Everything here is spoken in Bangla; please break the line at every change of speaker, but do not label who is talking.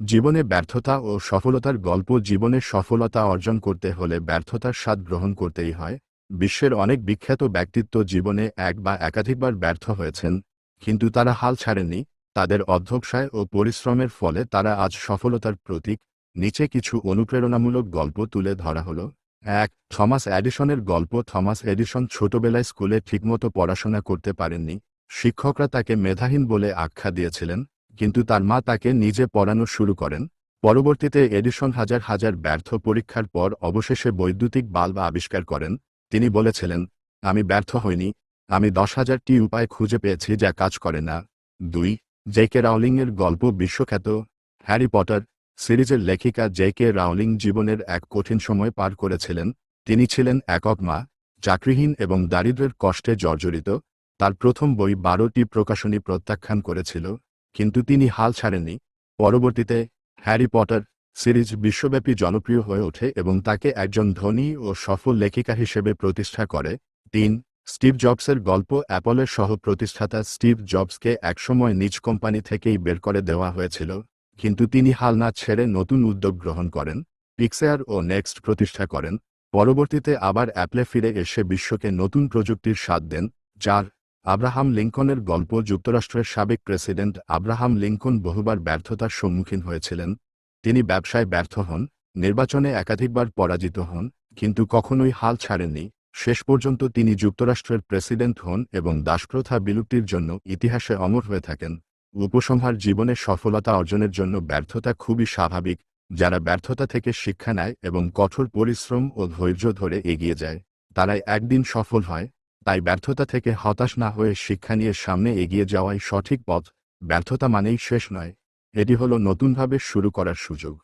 জীবনে ব্যর্থতা ও সফলতার গল্প জীবনে সফলতা অর্জন করতে হলে ব্যর্থতার স্বাদ গ্রহণ করতেই হয়। বিশ্বের অনেক বিখ্যাত ব্যক্তিত্ব জীবনে এক বা একাধিকবার ব্যর্থ হয়েছেন, কিন্তু তারা হাল ছাড়েননি, তাদের অধ্যবসায় ও পরিশ্রমের ফলে তারা আজ সফলতার প্রতীক। নিচে কিছু অনুপ্রেরণামূলক গল্প তুলে ধরা হলো। এক, থমাস এডিসনের গল্প থমাস এডিসন ছোটবেলায় স্কুলে ঠিকমতো পড়াশোনা করতে পারেননি। শিক্ষকরা তাকে মেধাহীন বলে আখ্যা দিয়েছিলেন। কিন্তু তার মা তাকে নিজে পড়ানো শুরু করেন। পরবর্তীতে এডিসন হাজার হাজার ব্যর্থ পরীক্ষার পর অবশেষে বৈদ্যুতিক বাল্ব আবিষ্কার করেন। তিনি বলেছিলেন, আমি ব্যর্থ হইনি। আমি দশ হাজারটি উপায় খুঁজে পেয়েছি যা কাজ করে না। দুই, জে কে রাউলিংয়ের গল্প বিশ্বখ্যাত হ্যারি পটার সিরিজের লেখিকা জে কে রাউলিং জীবনের এক কঠিন সময় পার করেছিলেন। তিনি ছিলেন একক মা, চাকরিহীন এবং দারিদ্র্যের কষ্টে জর্জরিত। তার প্রথম বই বারোটি প্রকাশনী প্রত্যাখ্যান করেছিল। কিন্তু তিনি হাল ছাড়েননি। পরবর্তীতে হ্যারি পটার সিরিজ বিশ্বব্যাপী জনপ্রিয় হয়ে ওঠে এবং তাকে একজন ধনী ও সফল লেখিকা হিসেবে প্রতিষ্ঠা করে। তিন, স্টিভ জবসের গল্প অ্যাপলের সহ প্রতিষ্ঠাতা স্টিভ জবসকে একসময় নিজ কোম্পানি থেকেই বের করে দেওয়া হয়েছিল, কিন্তু তিনি হাল না ছেড়ে নতুন উদ্যোগ গ্রহণ করেন, পিক্সেয়ার ও নেক্সট প্রতিষ্ঠা করেন। পরবর্তীতে আবার অ্যাপলে ফিরে এসে বিশ্বকে নতুন প্রযুক্তির স্বাদ দেন, যার আব্রাহাম লিঙ্কনের গল্প যুক্তরাষ্ট্রের সাবেক প্রেসিডেন্ট আব্রাহাম লিঙ্কন বহুবার ব্যর্থতার সম্মুখীন হয়েছিলেন। তিনি ব্যবসায় ব্যর্থ হন, নির্বাচনে একাধিকবার পরাজিত হন, কিন্তু কখনোই হাল ছাড়েননি। শেষ পর্যন্ত তিনি যুক্তরাষ্ট্রের প্রেসিডেন্ট হন এবং দাসপ্রথা বিলুপ্তির জন্য ইতিহাসে অমর হয়ে থাকেন। উপসংহার জীবনে সফলতা অর্জনের জন্য ব্যর্থতা খুবই স্বাভাবিক, যারা ব্যর্থতা থেকে শিক্ষা নেয় এবং কঠোর পরিশ্রম ও ধৈর্য ধরে এগিয়ে যায়, তারাই একদিন সফল হয়। তাই ব্যর্থতা থেকে হতাশ না হয়ে শিক্ষা নিয়ে সামনে এগিয়ে যাওয়াই সঠিক পথ। ব্যর্থতা মানেই শেষ নয়। এটি হলো নতুনভাবে শুরু করার সুযোগ।